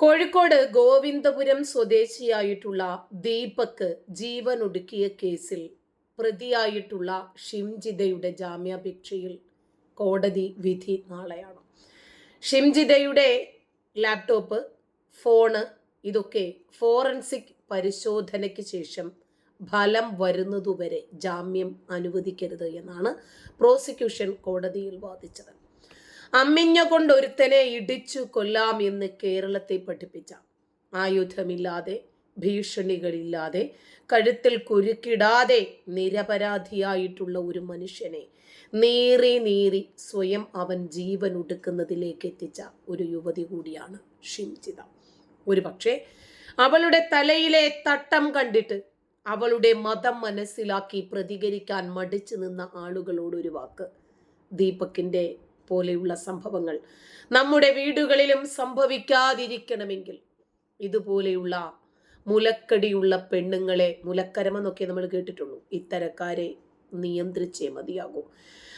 കോഴിക്കോട് ഗോവിന്ദപുരം സ്വദേശിയായിട്ടുള്ള ദീപക് ജീവൻ ഒടുക്കിയ കേസിൽ പ്രതിയായിട്ടുള്ള ഷിംജിതയുടെ ജാമ്യാപേക്ഷയിൽ കോടതി വിധി നാളെയാണ്. ഷിംജിതയുടെ ലാപ്ടോപ്പ് ഫോണ് ഇതൊക്കെ ഫോറൻസിക് പരിശോധനയ്ക്ക് ശേഷം ഫലം വരുന്നതുവരെ ജാമ്യം അനുവദിക്കരുത് എന്നാണ് പ്രോസിക്യൂഷൻ കോടതിയിൽ വാദിച്ചത്. അമ്മിഞ്ഞ കൊണ്ടൊരുത്തനെ ഇടിച്ചു കൊല്ലാം എന്ന് കേരളത്തെ പഠിപ്പിച്ച. ആയുധമില്ലാതെ ഭീഷണികളില്ലാതെ കഴുത്തിൽ കുരുക്കിടാതെ നിരപരാധിയായിട്ടുള്ള ഒരു മനുഷ്യനെ നീറി നീറി സ്വയം അവൻ ജീവൻ ഒടുക്കുന്നതിലേക്ക് എത്തിച്ച ഒരു യുവതി കൂടിയാണ് ഷിംജിത. ഒരു പക്ഷേ അവളുടെ തലയിലെ തട്ടം കണ്ടിട്ട് അവളുടെ മതം മനസ്സിലാക്കി പ്രതികരിക്കാൻ മടിച്ചു നിന്ന ആളുകളോട് ഒരു വാക്ക്. ദീപക്കിന്റെ പോലെയുള്ള സംഭവങ്ങൾ നമ്മുടെ വീടുകളിലും സംഭവിക്കാതിരിക്കണമെങ്കിൽ ഇതുപോലെയുള്ള മുലക്കടിയുള്ള പെണ്ണുങ്ങളെ മുലക്കരമെന്നൊക്കെ നമ്മൾ കേട്ടിട്ടുള്ളൂ. ഇത്തരക്കാരെ നിയന്ത്രിച്ചേ മതിയാകൂ.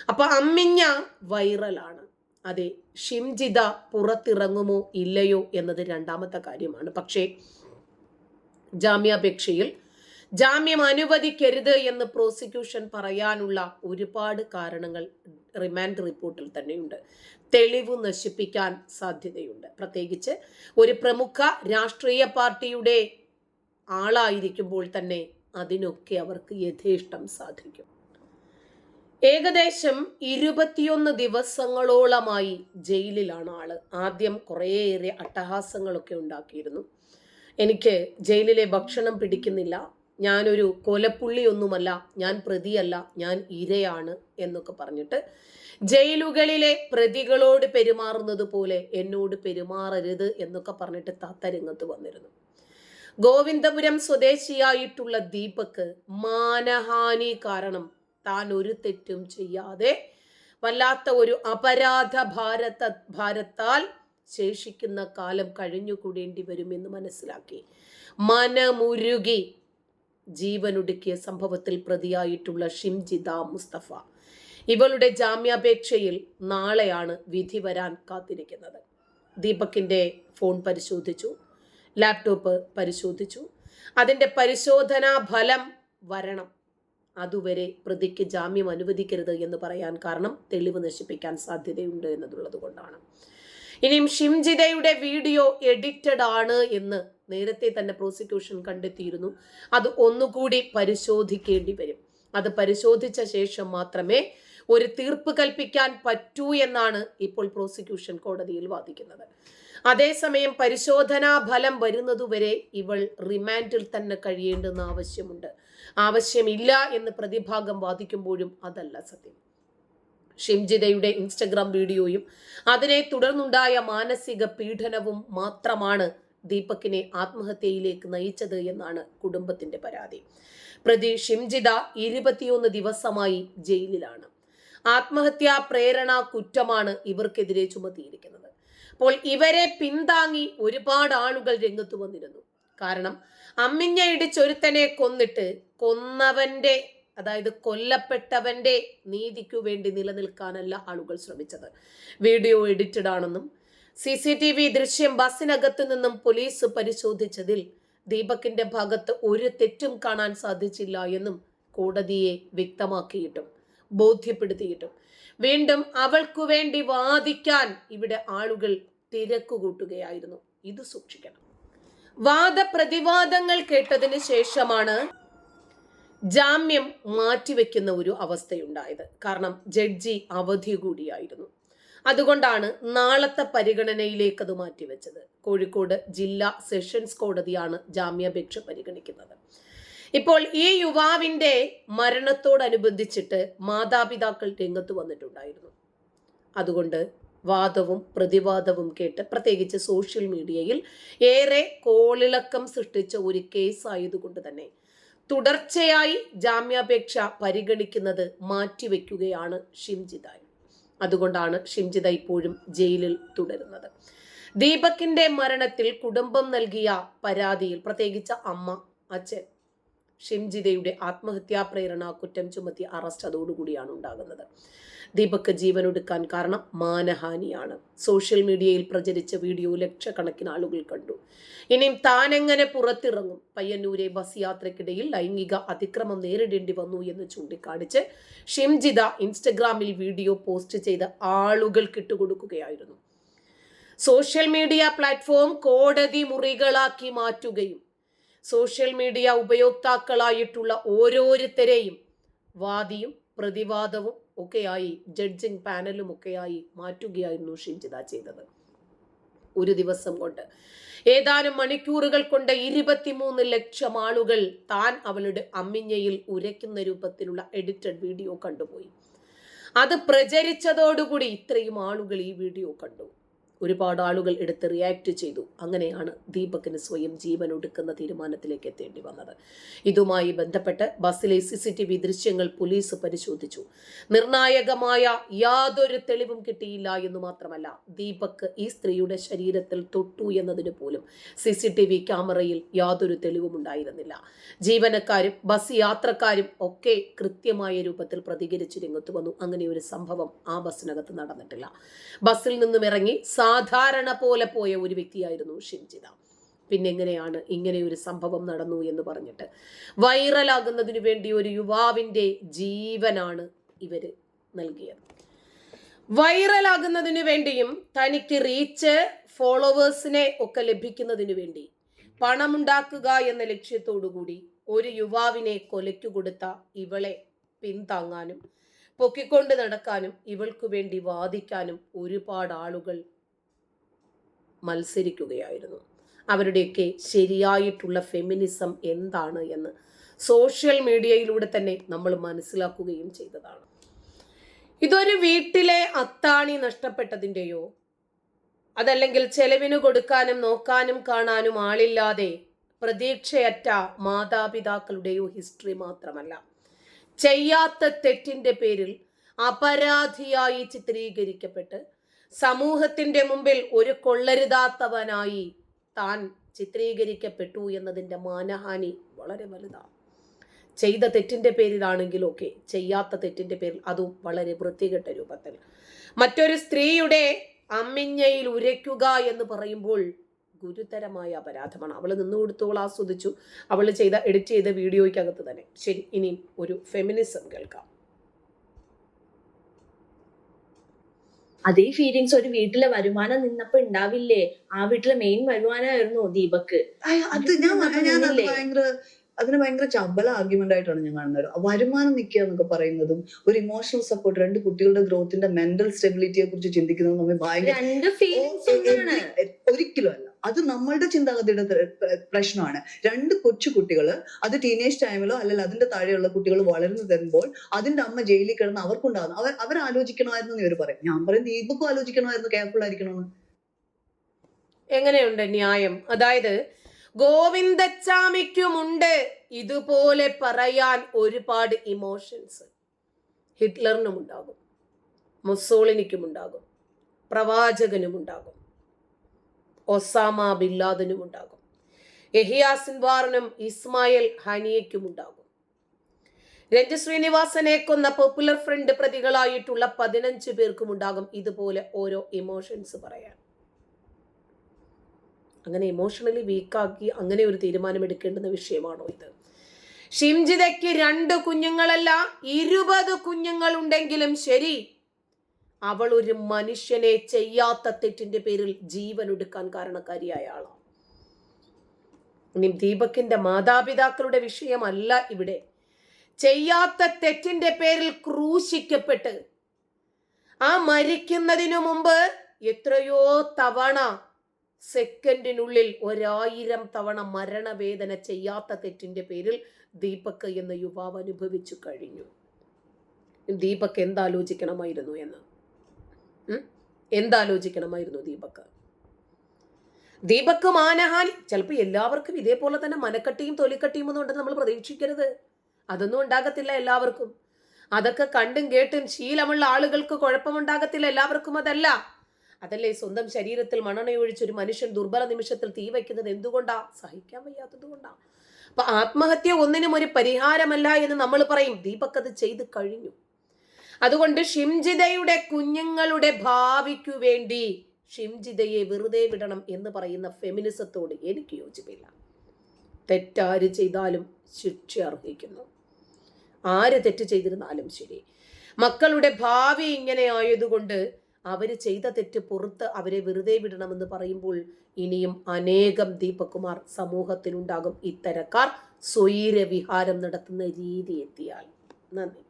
അപ്പൊ അമ്മിഞ്ഞ വൈറലാണ്. അതെ ഷിംജിത പുറത്തിറങ്ങുമോ ഇല്ലയോ എന്നത് രണ്ടാമത്തെ കാര്യമാണ്. പക്ഷേ ജാമ്യാപേക്ഷയിൽ ജാമ്യം അനുവദിക്കരുത് എന്ന് പ്രോസിക്യൂഷൻ പറയാനുള്ള ഒരുപാട് കാരണങ്ങൾ റിമാൻഡ് റിപ്പോർട്ടിൽ തന്നെയുണ്ട്. തെളിവ് നശിപ്പിക്കാൻ സാധ്യതയുണ്ട്. പ്രത്യേകിച്ച് ഒരു പ്രമുഖ രാഷ്ട്രീയ പാർട്ടിയുടെ ആളായിരിക്കുമ്പോൾ തന്നെ അതിനൊക്കെ അവർക്ക് യഥേഷ്ടം സാധിക്കും. ഏകദേശം ഇരുപത്തിയൊന്ന് ദിവസങ്ങളോളമായി ജയിലിലാണ് ആൾ. ആദ്യം കുറേയേറെ അട്ടഹാസങ്ങളൊക്കെ ഉണ്ടാക്കിയിരുന്നു. എനിക്ക് ജയിലിലെ ഭക്ഷണം പിടിക്കുന്നില്ല. ഞാനൊരു കൊലപ്പുള്ളിയൊന്നുമല്ല ഞാൻ പ്രതിയല്ല ഞാൻ ഇരയാണ് എന്നൊക്കെ പറഞ്ഞിട്ട് ജയിലുകളിലെ പ്രതികളോട് പെരുമാറുന്നത് പോലെ എന്നോട് പെരുമാറരുത് എന്നൊക്കെ പറഞ്ഞിട്ട് താത്ത രംഗത്ത് വന്നിരുന്നു. ഗോവിന്ദപുരം സ്വദേശിയായിട്ടുള്ള ദീപക് മാനഹാനി കാരണം താൻ ഒരു തെറ്റും ചെയ്യാതെ വല്ലാത്ത ഒരു അപരാധ ഭാരത ഭാരത്താൽ ശേഷിക്കുന്ന കാലം കഴിഞ്ഞുകൂടേണ്ടി വരുമെന്ന് മനസ്സിലാക്കി. മനമുരുകി ജീവനൊടുക്കിയ സംഭവത്തിൽ പ്രതിയായിട്ടുള്ള ഷിംജിത മുസ്തഫ. ഇവളുടെ ജാമ്യാപേക്ഷയിൽ നാളെയാണ് വിധി വരാൻ കാത്തിരിക്കുന്നത്. ദീപക്കിന്റെ ഫോൺ പരിശോധിച്ചു. ലാപ്ടോപ്പ് പരിശോധിച്ചു. അതിന്റെ പരിശോധനാ ഫലം വരണം. അതുവരെ പ്രതിക്ക് ജാമ്യം അനുവദിക്കരുത് എന്ന് പറയാൻ കാരണം തെളിവ് നശിപ്പിക്കാൻ സാധ്യതയുണ്ട് എന്നതുള്ളത് കൊണ്ടാണ് ഇനിയും ഷിംജിതയുടെ വീഡിയോ എഡിറ്റഡ് ആണ് എന്ന് നേരത്തെ തന്നെ പ്രോസിക്യൂഷൻ കണ്ടെത്തിയിരുന്നു. അത് ഒന്നുകൂടി പരിശോധിക്കേണ്ടി വരും. അത് പരിശോധിച്ച ശേഷം മാത്രമേ ഒരു തീർപ്പ് കൽപ്പിക്കാൻ പറ്റൂ എന്നാണ് ഇപ്പോൾ പ്രോസിക്യൂഷൻ കോടതിയിൽ വാദിക്കുന്നത്. അതേസമയം പരിശോധനാ ഫലം വരുന്നതുവരെ ഇവൾ റിമാൻഡിൽ തന്നെ കഴിയേണ്ടെന്ന് ആവശ്യമുണ്ട്. ആവശ്യമില്ല എന്ന് പ്രതിഭാഗം വാദിക്കുമ്പോഴും അതല്ല സത്യം. ഷിംജിതയുടെ ഇൻസ്റ്റഗ്രാം വീഡിയോയും അതിനെ തുടർന്നുണ്ടായ മാനസിക പീഡനവും മാത്രമാണ് ദീപക്കിനെ ആത്മഹത്യയിലേക്ക് നയിച്ചത് എന്നാണ് കുടുംബത്തിന്റെ പരാതി. പ്രതി ഷിംജിത ഇരുപത്തിയൊന്ന് ദിവസമായി ജയിലിലാണ്. ആത്മഹത്യാ പ്രേരണ കുറ്റമാണ് ഇവർക്കെതിരെ ചുമത്തിയിരിക്കുന്നത്. അപ്പോൾ ഇവരെ പിന്താങ്ങി ഒരുപാട് ആളുകൾ രംഗത്ത് വന്നിരുന്നു. കാരണം അമ്മിഞ്ഞ ഇടിച്ചൊരുത്തനെ കൊന്നിട്ട് കൊന്നവന്റെ അതായത് കൊല്ലപ്പെട്ടവന്റെ നീതിക്കു വേണ്ടി നിലനിൽക്കാനല്ല ആളുകൾ ശ്രമിച്ചത്. വീഡിയോ എഡിറ്റഡ് ആണെന്നും സി സി ടി വി ദൃശ്യം ബസ്സിനകത്തു നിന്നും പോലീസ് പരിശോധിച്ചതിൽ ദീപകിന്റെ ഭാഗത്ത് ഒരു തെറ്റും കാണാൻ സാധിച്ചില്ല എന്നും കോടതിയെ വ്യക്തമാക്കിയിട്ടും ബോധ്യപ്പെടുത്തിയിട്ടും. വീണ്ടും അവൾക്കു വേണ്ടി വാദിക്കാൻ ഇവിടെ ആളുകൾ തിരക്കുകൂട്ടുകയായിരുന്നു. ഇത് സൂക്ഷിക്കണം. വാദപ്രതിവാദങ്ങൾ കേട്ടതിന് ശേഷമാണ് ജാമ്യം മാറ്റിവെക്കുന്ന ഒരു അവസ്ഥയുണ്ടായത്. കാരണം ജഡ്ജി അവധി കൂടിയായിരുന്നു. അതുകൊണ്ടാണ് നാളത്തെ പരിഗണനയിലേക്ക് അത് മാറ്റിവെച്ചത്. കോഴിക്കോട് ജില്ലാ സെഷൻസ് കോടതിയാണ് ജാമ്യാപേക്ഷ പരിഗണിക്കുന്നത്. ഇപ്പോൾ ഈ യുവാവിന്റെ മരണത്തോടനുബന്ധിച്ചിട്ട് മാതാപിതാക്കൾ രംഗത്ത് വന്നിട്ടുണ്ടായിരുന്നു. അതുകൊണ്ട് വാദവും പ്രതിവാദവും കേട്ട് പ്രത്യേകിച്ച് സോഷ്യൽ മീഡിയയിൽ ഏറെ കോളിളക്കം സൃഷ്ടിച്ച ഒരു കേസായതുകൊണ്ട് തന്നെ തുടർച്ചയായി ജാമ്യാപേക്ഷ പരിഗണിക്കുന്നത് മാറ്റിവെക്കുകയാണ് ഷിംജിത. അതുകൊണ്ടാണ് ഷിംജിത ഇപ്പോഴും ജയിലിൽ തുടരുന്നത്. ദീപകിന്റെ മരണത്തിൽ കുടുംബം നൽകിയ പരാതിയിൽ പ്രത്യേകിച്ച് അമ്മ അച്ഛൻ ഷിംജിതയുടെ ആത്മഹത്യാ പ്രേരണ കുറ്റം ചുമത്തി അറസ്റ്റ് അതോടുകൂടിയാണ് ഉണ്ടാകുന്നത്. ദീപക് ജീവനൊടുക്കാൻ കാരണം മാനഹാനിയാണ്. സോഷ്യൽ മീഡിയയിൽ പ്രചരിച്ച വീഡിയോ ലക്ഷക്കണക്കിന് ആളുകൾ കണ്ടു. ഇനിയും താനെങ്ങനെ പുറത്തിറങ്ങും? പയ്യന്നൂരെ ബസ് യാത്രക്കിടയിൽ ലൈംഗിക അതിക്രമം നേരിടേണ്ടി വന്നു എന്ന് ചൂണ്ടിക്കാണിച്ച് ഷിംജിത ഇൻസ്റ്റഗ്രാമിൽ വീഡിയോ പോസ്റ്റ് ചെയ്ത് ആളുകൾക്ക് ഇട്ടുകൊടുക്കുകയായിരുന്നു സോഷ്യൽ മീഡിയ പ്ലാറ്റ്ഫോം കോടതി മുറികളാക്കി മാറ്റുകയും സോഷ്യൽ മീഡിയ ഉപയോക്താക്കളായിട്ടുള്ള ഓരോരുത്തരെയും വാദിയും പ്രതിവാദവും ഒക്കെയായി ജഡ്ജിങ് പാനലും ഒക്കെയായി മാറ്റുകയായിരുന്നു ഷിൻജിത ചെയ്തത്. ഒരു ദിവസം കൊണ്ട്. ഏതാനും മണിക്കൂറുകൾ കൊണ്ട് ഇരുപത്തിമൂന്ന് ലക്ഷം ആളുകൾ താൻ അവളുടെ അമ്മിഞ്ഞയിൽ ഉരയ്ക്കുന്ന രൂപത്തിലുള്ള എഡിറ്റഡ് വീഡിയോ കണ്ടുപോയി. അത് പ്രചരിച്ചതോടുകൂടി ഇത്രയും ആളുകൾ ഈ വീഡിയോ കണ്ടു. ഒരുപാട് ആളുകൾ എടുത്ത് റിയാക്ട് ചെയ്തു. അങ്ങനെയാണ് ദീപകിന് സ്വയം ജീവൻ ഒടുക്കുന്ന തീരുമാനത്തിലേക്ക് എത്തേണ്ടി വന്നത്. ഇതുമായി ബന്ധപ്പെട്ട് ബസ്സിലെ സി സി ടി വി ദൃശ്യങ്ങൾ പോലീസ് പരിശോധിച്ചു. നിർണായകമായ യാതൊരു തെളിവും കിട്ടിയില്ല എന്ന് മാത്രമല്ല ദീപക് ഈ സ്ത്രീയുടെ ശരീരത്തിൽ തൊട്ടു എന്നതിന് പോലും സി സി ടി വി ക്യാമറയിൽ യാതൊരു തെളിവും ഉണ്ടായിരുന്നില്ല. ജീവനക്കാരും ബസ് യാത്രക്കാരും ഒക്കെ കൃത്യമായ രൂപത്തിൽ പ്രതികരിച്ച് രംഗത്ത് വന്നു. അങ്ങനെ ഒരു സംഭവം ആ ബസ്സിനകത്ത് നടന്നിട്ടില്ല. ബസ്സിൽ നിന്നും ഇറങ്ങി സാധാരണ പോലെ പോയ ഒരു വ്യക്തിയായിരുന്നു ഷിംജിത പിന്നെ എങ്ങനെയാണ് ഇങ്ങനെ ഒരു സംഭവം നടന്നു എന്ന് പറഞ്ഞിട്ട്. വൈറലാകുന്നതിന് വേണ്ടി ഒരു യുവാവിന്റെ ജീവനാണ് ഇവർ നൽകിയത്. വൈറലാകുന്നതിന് വേണ്ടിയും തനിക്ക് റീച്ച് ഫോളോവേഴ്സിനെ ഒക്കെ ലഭിക്കുന്നതിന് വേണ്ടി പണമുണ്ടാക്കുക എന്ന ലക്ഷ്യത്തോടു കൂടി ഒരു യുവാവിനെ കൊലയ്ക്കു കൊടുത്ത ഇവളെ പിന്താങ്ങാനും പൊക്കിക്കൊണ്ട് നടക്കാനും ഇവൾക്കു വേണ്ടി വാദിക്കാനും ഒരുപാട് ആളുകൾ മത്സരിക്കുകയായിരുന്നു. അവരുടെയൊക്കെ ശരിയായിട്ടുള്ള ഫെമിനിസം എന്താണ് എന്ന് സോഷ്യൽ മീഡിയയിലൂടെ തന്നെ നമ്മൾ മനസ്സിലാക്കുകയും ചെയ്തതാണ്. ഇതൊരു വീട്ടിലെ അത്താണി നഷ്ടപ്പെട്ടതിന്റെയോ അതല്ലെങ്കിൽ ചെലവിന് കൊടുക്കാനും നോക്കാനും കാണാനും ആളില്ലാതെ പ്രതീക്ഷയറ്റ മാതാപിതാക്കളുടെയോ ഹിസ്റ്ററി മാത്രമല്ല. ചെയ്യാത്ത തെറ്റിന്റെ പേരിൽ അപരാധിയായി ചിത്രീകരിക്കപ്പെട്ട് സമൂഹത്തിന്റെ മുമ്പിൽ ഒരു കൊള്ളരുതാത്തവനായി താൻ ചിത്രീകരിക്കപ്പെട്ടു എന്നതിന്റെ മാനഹാനി വളരെ വലുതാണ്. ചെയ്ത തെറ്റിന്റെ പേരിലാണെങ്കിലൊക്കെ ചെയ്യാത്ത തെറ്റിന്റെ പേരിൽ അതും വളരെ വൃത്തികെട്ട രൂപത്തിൽ. മറ്റൊരു സ്ത്രീയുടെ അമ്മിഞ്ഞയിൽ ഉരയ്ക്കുക എന്ന് പറയുമ്പോൾ ഗുരുതരമായ അപരാധമാണ്. അവൾ നിന്നുകൊടുത്തോൾ ആസ്വദിച്ചു. അവൾ ചെയ്ത എഡിറ്റ് ചെയ്ത വീഡിയോയ്ക്കകത്ത് തന്നെ. ശരി ഇനി ഒരു ഫെമിനിസം കേൾക്കാം. അതേ ഫീലിങ്സ് ഒരു വീട്ടിലെ വരുമാനം നിന്നപ്പോ ഉണ്ടാവില്ലേ ആ വീട്ടിലെ മെയിൻ വരുമാനമായിരുന്നു ദീപക്ക്. അത് ഞാൻ ഞാൻ? ഭയങ്കര അതിന് ഭയങ്കര ചമ്പല ആർഗ്യുമെന്റ് ആയിട്ടാണ് ഞാൻ കാണുന്നത്. വരുമാനം നിൽക്കുക എന്നൊക്കെ പറയുന്നതും ഒരു ഇമോഷണൽ സപ്പോർട്ട് രണ്ട് കുട്ടികളുടെ ഗ്രോത്തിന്റെ മെന്റൽ സ്റ്റെബിലിറ്റിയെ കുറിച്ച് ചിന്തിക്കുന്നതും നമ്മൾ ഭയങ്കര ഒരിക്കലും അല്ല. അത് നമ്മളുടെ ചിന്താഗതിയുടെ പ്രശ്നമാണ്. രണ്ട് കൊച്ചു കുട്ടികൾ അത് ടീനേജ് ടൈമിലോ അല്ലെങ്കിൽ അതിന്റെ താഴെയുള്ള കുട്ടികൾ വളർന്നു തരുമ്പോൾ അതിന്റെ അമ്മ ജയിലിൽ കിടന്ന് അവർക്കുണ്ടാകുന്നു അവർ അവർ ആലോചിക്കണമായിരുന്നു ഇവർ പറയും. ഞാൻ പറയും ദീപക്കും ആലോചിക്കണമായിരുന്നു കെയർഫുൾ ആയിരിക്കണമെന്ന് എങ്ങനെയുണ്ട് ന്യായം? അതായത് ഗോവിന്ദച്ചാമിക്കുമുണ്ട് ഇതുപോലെ പറയാൻ ഒരുപാട് ഇമോഷൻസ് ഹിറ്റ്ലറിനും ഉണ്ടാകും മുസോളിനിക്കും ഉണ്ടാകും പ്രവാചകനും ഉണ്ടാകും ഒസാമ ബില്ലാദനും ഉണ്ടാകും. യഹിയ ഇസ്മായിൽ ഹനിയയ്ക്കും ഉണ്ടാകും. രഞ്ജു ശ്രീനിവാസനെ കൊന്ന പോപ്പുലർ ഫ്രണ്ട് പ്രതികളായിട്ടുള്ള പതിനഞ്ച് പേർക്കും ഉണ്ടാകും ഇതുപോലെ ഓരോ ഇമോഷൻസ് പറയാൻ. അങ്ങനെ ഇമോഷണലി വീക്കാക്കി അങ്ങനെ ഒരു തീരുമാനം എടുക്കേണ്ടുന്ന വിഷയമാണോ ഇത്? ഷിംജിതയ്ക്ക് രണ്ട് കുഞ്ഞുങ്ങളല്ല ഇരുപത് കുഞ്ഞുങ്ങൾ ഉണ്ടെങ്കിലും ശരി അവൾ ഒരു മനുഷ്യനെ ചെയ്യാത്ത തെറ്റിന്റെ പേരിൽ ജീവൻ എടുക്കാൻ കാരണക്കാരിയായ ആളാണ്. ഇനി ദീപക്കിന്റെ മാതാപിതാക്കളുടെ വിഷയമല്ല ഇവിടെ. ചെയ്യാത്ത തെറ്റിന്റെ പേരിൽ ക്രൂശിക്കപ്പെട്ട് ആ മരിക്കുന്നതിനു മുമ്പ് എത്രയോ തവണ സെക്കൻഡിനുള്ളിൽ ഒരായിരം തവണ മരണവേദന ചെയ്യാത്ത തെറ്റിന്റെ പേരിൽ ദീപക് എന്ന യുവാവ് അനുഭവിച്ചു കഴിഞ്ഞു. ദീപക് എന്താലോചിക്കണമായിരുന്നു എന്ന്? എന്താലോചിക്കണമായിരുന്നു ദീപക്? ദീപക് മാനഹാനി. ചിലപ്പോൾ എല്ലാവർക്കും ഇതേപോലെ തന്നെ മനക്കട്ടിയും തൊലിക്കട്ടിയും ഒന്നും ഉണ്ടെന്ന് നമ്മൾ പ്രതീക്ഷിക്കരുത്. അതൊന്നും ഉണ്ടാകത്തില്ല എല്ലാവർക്കും. അതൊക്കെ കണ്ടും കേട്ടും ശീലമുള്ള ആളുകൾക്ക് കുഴപ്പമുണ്ടാകത്തില്ല എല്ലാവർക്കും അതല്ല. അതല്ലേ സ്വന്തം ശരീരത്തിൽ മണ്ണെണ്ണയൊഴിച്ച് ഒരു മനുഷ്യൻ ദുർബല നിമിഷത്തിൽ തീ വയ്ക്കുന്നത് എന്തുകൊണ്ടാ? സഹിക്കാൻ വയ്യാത്തത് കൊണ്ടാ. അപ്പൊ ആത്മഹത്യ ഒന്നിനും ഒരു പരിഹാരമല്ല എന്ന് നമ്മൾ പറയും. ദീപക് അത് ചെയ്ത് കഴിഞ്ഞു. അതുകൊണ്ട് ഷിംജിതയുടെ കുഞ്ഞുങ്ങളുടെ ഭാവിക്കു വേണ്ടി ഷിംജിതയെ വെറുതെ വിടണം എന്ന് പറയുന്ന ഫെമിനിസത്തോട് എനിക്ക് യോജിപ്പില്ല. തെറ്റാര് ചെയ്താലും ശിക്ഷ അർഹിക്കുന്നു. ആര് തെറ്റ് ചെയ്തിരുന്നാലും ശരി. മക്കളുടെ ഭാവി ഇങ്ങനെ ആയതുകൊണ്ട് അവർ ചെയ്ത തെറ്റ് പുറത്ത് അവരെ വെറുതെ വിടണമെന്ന് പറയുമ്പോൾ ഇനിയും അനേകം ദീപകുമാർ സമൂഹത്തിലുണ്ടാകും. ഇത്തരക്കാർ സ്വൈരവിഹാരം നടത്തുന്ന രീതി എത്തിയാൽ. നന്ദി.